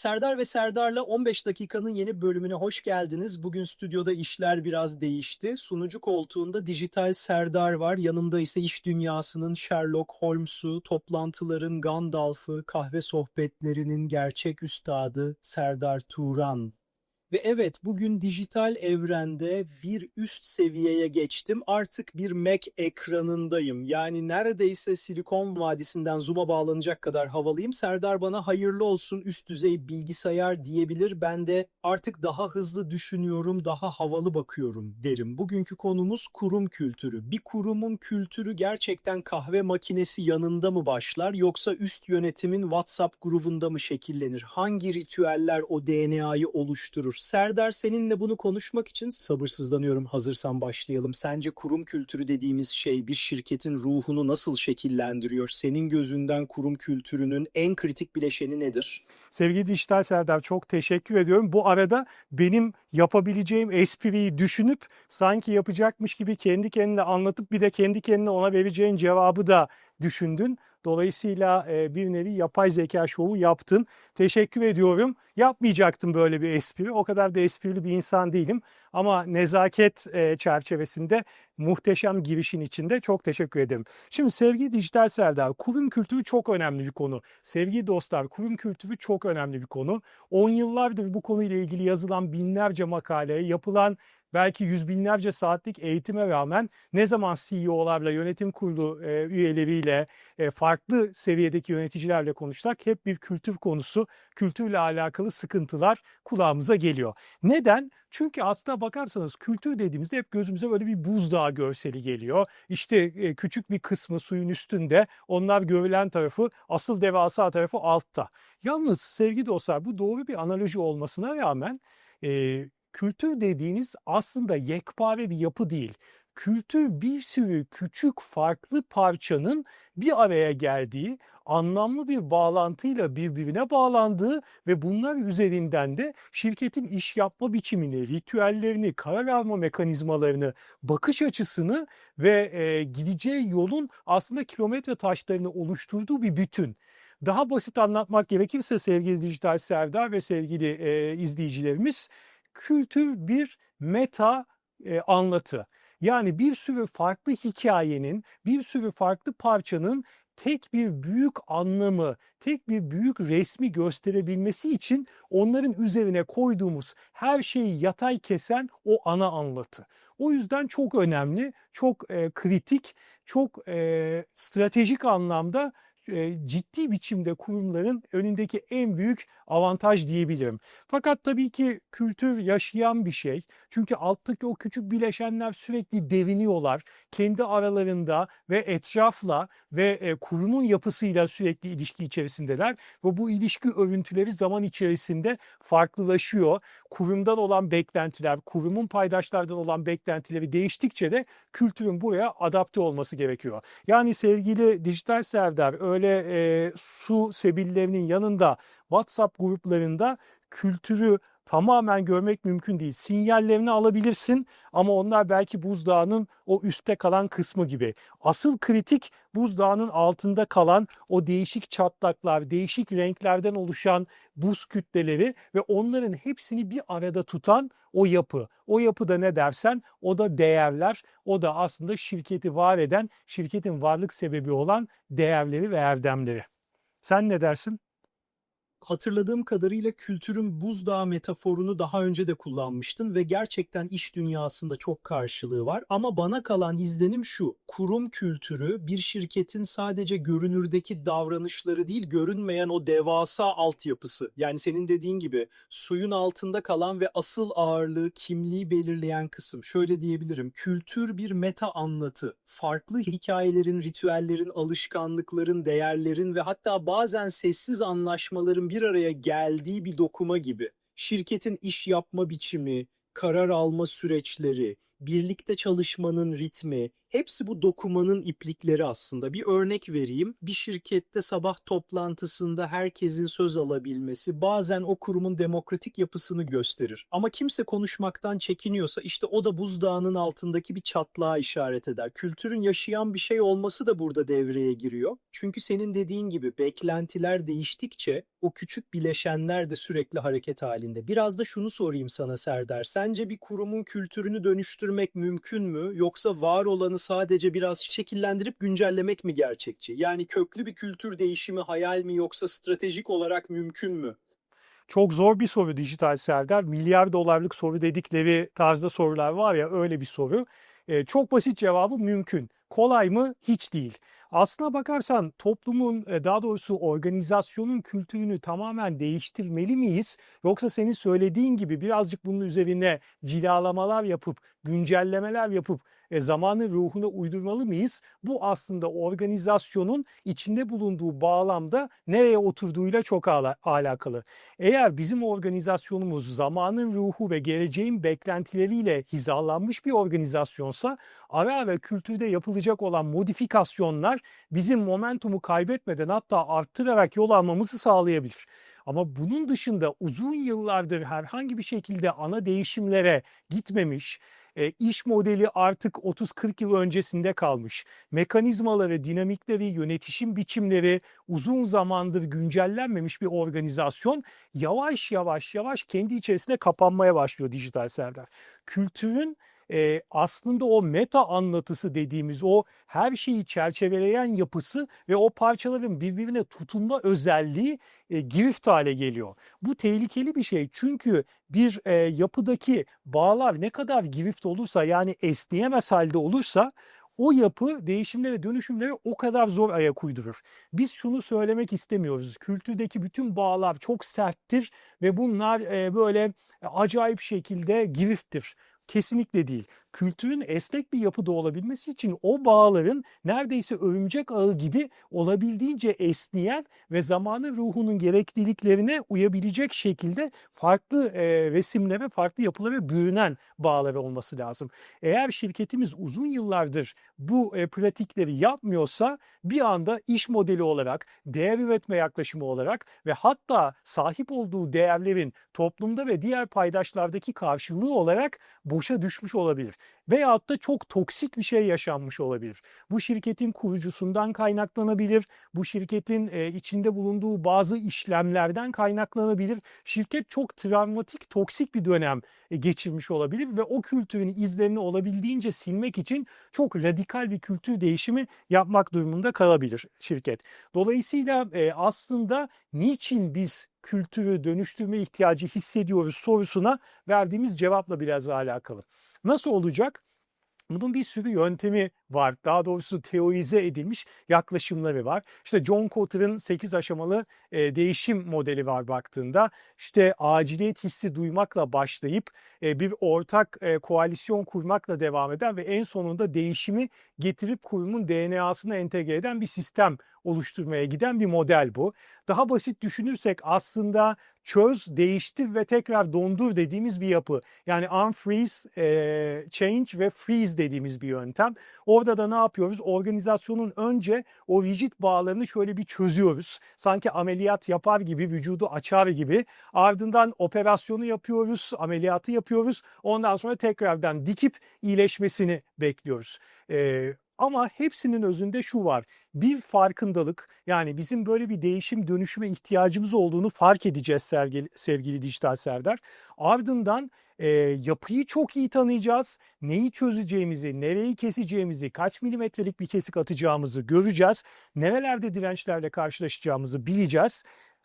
Serdar ve Serdar'la 15 dakikanın yeni bölümüne hoş geldiniz. Bugün stüdyoda işler biraz değişti. Sunucu koltuğunda dijital Serdar var. Yanımda ise iş dünyasının Sherlock Holmes'u, toplantıların Gandalf'ı, kahve sohbetlerinin gerçek üstadı Serdar Turan. Ve evet bugün dijital evrende bir üst seviyeye geçtim. Artık bir Mac ekranındayım. Yani neredeyse Silikon Vadisi'nden Zoom'a bağlanacak kadar havalıyım. Serdar bana hayırlı olsun üst düzey bilgisayar diyebilir. Ben de artık daha hızlı düşünüyorum, daha havalı bakıyorum derim. Bugünkü konumuz kurum kültürü. Bir kurumun kültürü gerçekten kahve makinesi yanında mı başlar yoksa üst yönetimin WhatsApp grubunda mı şekillenir? Hangi ritüeller o DNA'yı oluşturur? Serdar seninle bunu konuşmak için sabırsızlanıyorum. Hazırsan başlayalım. Sence kurum kültürü dediğimiz şey bir şirketin ruhunu nasıl şekillendiriyor? Senin gözünden kurum kültürünün en kritik bileşeni nedir? Sevgili Dijital Serdar çok teşekkür ediyorum. Bu arada benim yapabileceğim espriyi düşünüp sanki yapacakmış gibi kendi kendine anlatıp bir de kendi kendine ona vereceğin cevabı da düşündün. Dolayısıyla e, bir nevi yapay zeka şovu yaptın. Teşekkür ediyorum. Yapmayacaktım böyle bir espri. O kadar da esprili bir insan değilim. Ama nezaket e, çerçevesinde muhteşem girişin içinde çok teşekkür ederim. Şimdi sevgili Dijital Serdar, kurum kültürü çok önemli bir konu. Sevgili dostlar, kurum kültürü çok önemli bir konu. 10 yıllardır bu konuyla ilgili yazılan binlerce makale, yapılan belki yüz binlerce saatlik eğitime rağmen ne zaman CEO'larla, yönetim kurulu e, üyeleriyle, e, farklı seviyedeki yöneticilerle konuşsak hep bir kültür konusu, kültürle alakalı sıkıntılar kulağımıza geliyor. Neden? Çünkü aslına bakarsanız kültür dediğimizde hep gözümüze böyle bir buzdağı görseli geliyor. İşte e, küçük bir kısmı suyun üstünde, onlar görülen tarafı, asıl devasa tarafı altta. Yalnız sevgili dostlar bu doğru bir analoji olmasına rağmen e, kültür dediğiniz aslında yekpare bir yapı değil. Kültür bir sürü küçük farklı parçanın bir araya geldiği, anlamlı bir bağlantıyla birbirine bağlandığı ve bunlar üzerinden de şirketin iş yapma biçimini, ritüellerini, karar alma mekanizmalarını, bakış açısını ve e, gideceği yolun aslında kilometre taşlarını oluşturduğu bir bütün. Daha basit anlatmak gerekirse sevgili Dijital Serdar ve sevgili e, izleyicilerimiz, kültür bir meta e, anlatı. Yani bir sürü farklı hikayenin, bir sürü farklı parçanın tek bir büyük anlamı, tek bir büyük resmi gösterebilmesi için onların üzerine koyduğumuz her şeyi yatay kesen o ana anlatı. O yüzden çok önemli, çok e, kritik, çok e, stratejik anlamda e, ciddi biçimde kurumların önündeki en büyük avantaj diyebilirim. Fakat tabii ki kültür yaşayan bir şey. Çünkü alttaki o küçük bileşenler sürekli deviniyorlar. Kendi aralarında ve etrafla ve e, kurumun yapısıyla sürekli ilişki içerisindeler. Ve bu ilişki örüntüleri zaman içerisinde farklılaşıyor. Kurumdan olan beklentiler, kurumun paydaşlardan olan beklentileri değiştikçe de kültürün buraya adapte olması gerekiyor. Yani sevgili dijital Serdar öyle e, su sebillerinin yanında WhatsApp gruplarında kültürü tamamen görmek mümkün değil. Sinyallerini alabilirsin ama onlar belki buzdağının o üstte kalan kısmı gibi. Asıl kritik buzdağının altında kalan o değişik çatlaklar, değişik renklerden oluşan buz kütleleri ve onların hepsini bir arada tutan o yapı. O yapıda ne dersen o da değerler, o da aslında şirketi var eden, şirketin varlık sebebi olan değerleri ve erdemleri. Sen ne dersin? Hatırladığım kadarıyla kültürün buzdağı metaforunu daha önce de kullanmıştın ve gerçekten iş dünyasında çok karşılığı var. Ama bana kalan izlenim şu, kurum kültürü bir şirketin sadece görünürdeki davranışları değil, görünmeyen o devasa altyapısı. Yani senin dediğin gibi suyun altında kalan ve asıl ağırlığı, kimliği belirleyen kısım. Şöyle diyebilirim, kültür bir meta anlatı. Farklı hikayelerin, ritüellerin, alışkanlıkların, değerlerin ve hatta bazen sessiz anlaşmaların bir araya geldiği bir dokuma gibi. Şirketin iş yapma biçimi, karar alma süreçleri, birlikte çalışmanın ritmi, Hepsi bu dokumanın iplikleri aslında. Bir örnek vereyim. Bir şirkette sabah toplantısında herkesin söz alabilmesi bazen o kurumun demokratik yapısını gösterir. Ama kimse konuşmaktan çekiniyorsa işte o da buzdağının altındaki bir çatlağa işaret eder. Kültürün yaşayan bir şey olması da burada devreye giriyor. Çünkü senin dediğin gibi beklentiler değiştikçe o küçük bileşenler de sürekli hareket halinde. Biraz da şunu sorayım sana Serdar. Sence bir kurumun kültürünü dönüştürmek mümkün mü? Yoksa var olanı sadece biraz şekillendirip güncellemek mi gerçekçi? Yani köklü bir kültür değişimi hayal mi yoksa stratejik olarak mümkün mü? Çok zor bir soru dijital Serdar. Milyar dolarlık soru dedikleri tarzda sorular var ya öyle bir soru. Ee, çok basit cevabı mümkün. Kolay mı? Hiç değil. Aslına bakarsan toplumun e, daha doğrusu organizasyonun kültürünü tamamen değiştirmeli miyiz? Yoksa senin söylediğin gibi birazcık bunun üzerine cilalamalar yapıp, güncellemeler yapıp e, zamanın ruhuna uydurmalı mıyız? Bu aslında organizasyonun içinde bulunduğu bağlamda nereye oturduğuyla çok ala- alakalı. Eğer bizim organizasyonumuz zamanın ruhu ve geleceğin beklentileriyle hizalanmış bir organizasyonsa ara ara kültürde yapılacak olan modifikasyonlar bizim momentumu kaybetmeden hatta arttırarak yol almamızı sağlayabilir. Ama bunun dışında uzun yıllardır herhangi bir şekilde ana değişimlere gitmemiş, e, iş modeli artık 30-40 yıl öncesinde kalmış. Mekanizmaları, dinamikleri, yönetişim biçimleri uzun zamandır güncellenmemiş bir organizasyon yavaş yavaş yavaş kendi içerisinde kapanmaya başlıyor dijital Serdar. Kültürün e, aslında o meta anlatısı dediğimiz o her şeyi çerçeveleyen yapısı ve o parçaların birbirine tutunma özelliği e, girift hale geliyor. Bu tehlikeli bir şey çünkü bir e, yapıdaki bağlar ne kadar girift olursa yani esneyemez halde olursa o yapı değişimlere dönüşümlere o kadar zor ayak uydurur. Biz şunu söylemek istemiyoruz. Kültürdeki bütün bağlar çok serttir ve bunlar böyle acayip şekilde girifttir. Kesinlikle değil. Kültürün esnek bir yapıda olabilmesi için o bağların neredeyse örümcek ağı gibi olabildiğince esneyen ve zamanın ruhunun gerekliliklerine uyabilecek şekilde farklı e, resimlere, farklı yapılara bürünen bağlar olması lazım. Eğer şirketimiz uzun yıllardır bu e, pratikleri yapmıyorsa bir anda iş modeli olarak, değer üretme yaklaşımı olarak ve hatta sahip olduğu değerlerin toplumda ve diğer paydaşlardaki karşılığı olarak boşa düşmüş olabilir. Veyahut da çok toksik bir şey yaşanmış olabilir. Bu şirketin kurucusundan kaynaklanabilir. Bu şirketin içinde bulunduğu bazı işlemlerden kaynaklanabilir. Şirket çok travmatik, toksik bir dönem e, geçirmiş olabilir ve o kültürün izlerini olabildiğince silmek için çok radikal bir kültür değişimi yapmak durumunda kalabilir şirket. Dolayısıyla aslında niçin biz kültürü dönüştürme ihtiyacı hissediyoruz sorusuna verdiğimiz cevapla biraz alakalı. Nasıl olacak? Bunun bir sürü yöntemi var. Daha doğrusu teorize edilmiş yaklaşımları var. İşte John Kotter'ın 8 aşamalı e, değişim modeli var baktığında. İşte aciliyet hissi duymakla başlayıp e, bir ortak e, koalisyon kurmakla devam eden ve en sonunda değişimi getirip kurumun DNA'sına entegre eden bir sistem oluşturmaya giden bir model bu. Daha basit düşünürsek aslında çöz, değiştir ve tekrar dondur dediğimiz bir yapı. Yani unfreeze, e, change ve freeze dediğimiz bir yöntem. Orada da ne yapıyoruz? Organizasyonun önce o rigid bağlarını şöyle bir çözüyoruz. Sanki ameliyat yapar gibi, vücudu açar gibi. Ardından operasyonu yapıyoruz, ameliyatı yapıyoruz. Ondan sonra tekrardan dikip iyileşmesini bekliyoruz. Ee, ama hepsinin özünde şu var. Bir farkındalık yani bizim böyle bir değişim dönüşüme ihtiyacımız olduğunu fark edeceğiz sevgili, sevgili Dijital Serdar. Ardından e, yapıyı çok iyi tanıyacağız. Neyi çözeceğimizi, nereyi keseceğimizi, kaç milimetrelik bir kesik atacağımızı göreceğiz. Nerelerde dirençlerle karşılaşacağımızı bileceğiz.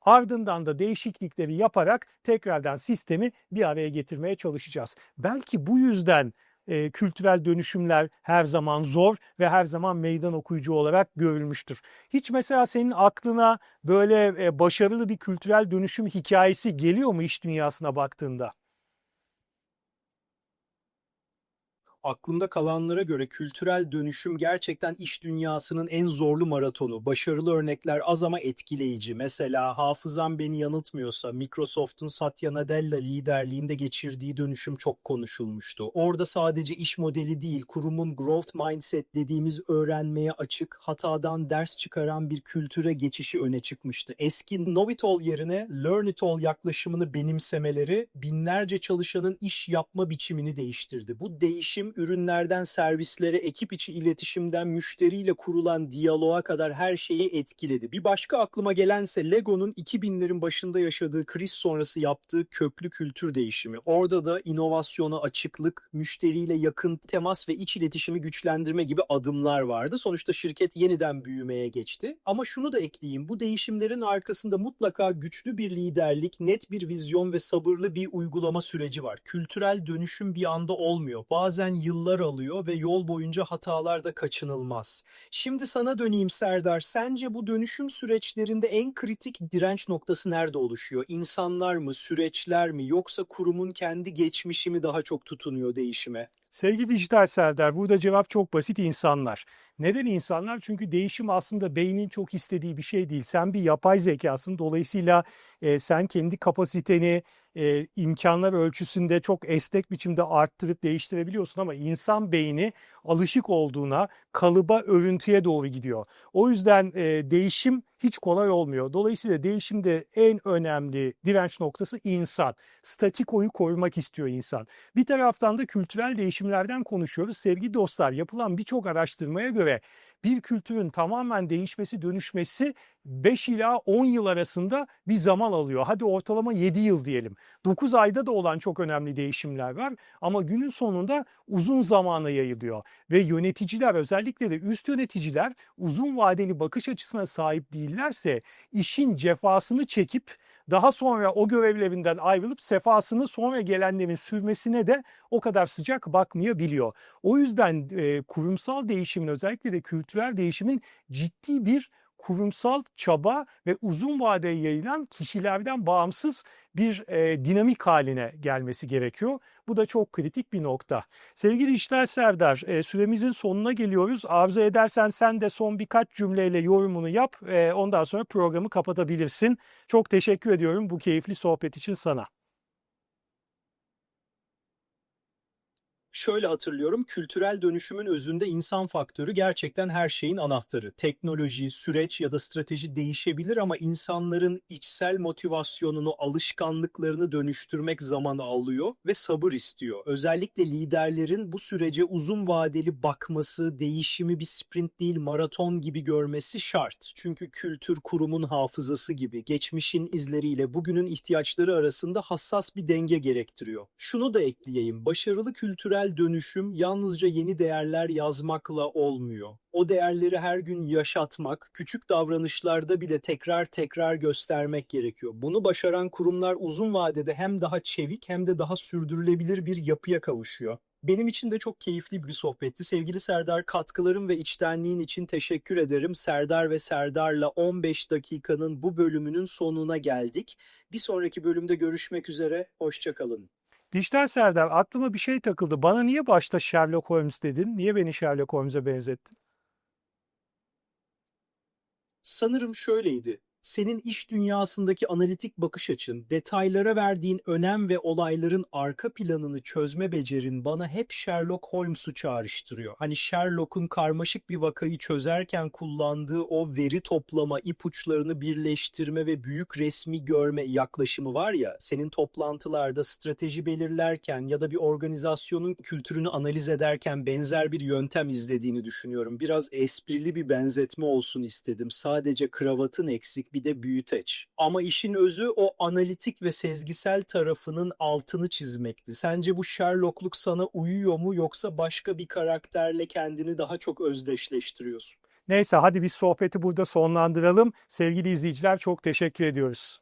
Ardından da değişiklikleri yaparak tekrardan sistemi bir araya getirmeye çalışacağız. Belki bu yüzden e, kültürel dönüşümler her zaman zor ve her zaman meydan okuyucu olarak görülmüştür. Hiç mesela senin aklına böyle e, başarılı bir kültürel dönüşüm hikayesi geliyor mu iş dünyasına baktığında? Aklımda kalanlara göre kültürel dönüşüm gerçekten iş dünyasının en zorlu maratonu. Başarılı örnekler az ama etkileyici. Mesela hafızam beni yanıltmıyorsa Microsoft'un Satya Nadella liderliğinde geçirdiği dönüşüm çok konuşulmuştu. Orada sadece iş modeli değil, kurumun growth mindset dediğimiz öğrenmeye açık, hatadan ders çıkaran bir kültüre geçişi öne çıkmıştı. Eski know it all yerine learn it all yaklaşımını benimsemeleri binlerce çalışanın iş yapma biçimini değiştirdi. Bu değişim ürünlerden servislere, ekip içi iletişimden müşteriyle kurulan diyaloğa kadar her şeyi etkiledi. Bir başka aklıma gelense Lego'nun 2000'lerin başında yaşadığı kriz sonrası yaptığı köklü kültür değişimi. Orada da inovasyona açıklık, müşteriyle yakın temas ve iç iletişimi güçlendirme gibi adımlar vardı. Sonuçta şirket yeniden büyümeye geçti. Ama şunu da ekleyeyim. Bu değişimlerin arkasında mutlaka güçlü bir liderlik, net bir vizyon ve sabırlı bir uygulama süreci var. Kültürel dönüşüm bir anda olmuyor. Bazen yıllar alıyor ve yol boyunca hatalar da kaçınılmaz. Şimdi sana döneyim Serdar. Sence bu dönüşüm süreçlerinde en kritik direnç noktası nerede oluşuyor? İnsanlar mı, süreçler mi yoksa kurumun kendi geçmişi mi daha çok tutunuyor değişime? Sevgili Dijital Serdar, burada cevap çok basit insanlar. Neden insanlar? Çünkü değişim aslında beynin çok istediği bir şey değil. Sen bir yapay zekasın. Dolayısıyla e, sen kendi kapasiteni e, imkanlar ölçüsünde çok esnek biçimde arttırıp değiştirebiliyorsun ama insan beyni alışık olduğuna kalıba, örüntüye doğru gidiyor. O yüzden e, değişim hiç kolay olmuyor. Dolayısıyla değişimde en önemli direnç noktası insan. Statikoyu korumak istiyor insan. Bir taraftan da kültürel değişimlerden konuşuyoruz. Sevgili dostlar yapılan birçok araştırmaya göre bir kültürün tamamen değişmesi, dönüşmesi 5 ila 10 yıl arasında bir zaman alıyor. Hadi ortalama 7 yıl diyelim. 9 ayda da olan çok önemli değişimler var ama günün sonunda uzun zamana yayılıyor. Ve yöneticiler özellikle de üst yöneticiler uzun vadeli bakış açısına sahip değillerse işin cefasını çekip daha sonra o görevlerinden ayrılıp sefasını sonra gelenlerin sürmesine de o kadar sıcak bakmayabiliyor. O yüzden e, kurumsal değişimin özellikle de kültürel değişimin ciddi bir kurumsal çaba ve uzun vadeye yayılan kişilerden bağımsız bir e, dinamik haline gelmesi gerekiyor. Bu da çok kritik bir nokta. Sevgili İşler Serdar, e, süremizin sonuna geliyoruz. Arzu edersen sen de son birkaç cümleyle yorumunu yap. E, ondan sonra programı kapatabilirsin. Çok teşekkür ediyorum bu keyifli sohbet için sana. Şöyle hatırlıyorum, kültürel dönüşümün özünde insan faktörü gerçekten her şeyin anahtarı. Teknoloji, süreç ya da strateji değişebilir ama insanların içsel motivasyonunu, alışkanlıklarını dönüştürmek zaman alıyor ve sabır istiyor. Özellikle liderlerin bu sürece uzun vadeli bakması, değişimi bir sprint değil maraton gibi görmesi şart. Çünkü kültür kurumun hafızası gibi geçmişin izleriyle bugünün ihtiyaçları arasında hassas bir denge gerektiriyor. Şunu da ekleyeyim, başarılı kültürel dönüşüm yalnızca yeni değerler yazmakla olmuyor. O değerleri her gün yaşatmak, küçük davranışlarda bile tekrar tekrar göstermek gerekiyor. Bunu başaran kurumlar uzun vadede hem daha çevik hem de daha sürdürülebilir bir yapıya kavuşuyor. Benim için de çok keyifli bir sohbetti. Sevgili Serdar, katkıların ve içtenliğin için teşekkür ederim. Serdar ve Serdar'la 15 dakikanın bu bölümünün sonuna geldik. Bir sonraki bölümde görüşmek üzere, hoşçakalın. Dijital Serdar aklıma bir şey takıldı. Bana niye başta Sherlock Holmes dedin? Niye beni Sherlock Holmes'e benzettin? Sanırım şöyleydi. Senin iş dünyasındaki analitik bakış açın, detaylara verdiğin önem ve olayların arka planını çözme becerin bana hep Sherlock Holmes'u çağrıştırıyor. Hani Sherlock'un karmaşık bir vakayı çözerken kullandığı o veri toplama, ipuçlarını birleştirme ve büyük resmi görme yaklaşımı var ya, senin toplantılarda strateji belirlerken ya da bir organizasyonun kültürünü analiz ederken benzer bir yöntem izlediğini düşünüyorum. Biraz esprili bir benzetme olsun istedim. Sadece kravatın eksik bir de büyüteç. Ama işin özü o analitik ve sezgisel tarafının altını çizmekti. Sence bu Sherlockluk sana uyuyor mu yoksa başka bir karakterle kendini daha çok özdeşleştiriyorsun? Neyse hadi biz sohbeti burada sonlandıralım. Sevgili izleyiciler çok teşekkür ediyoruz.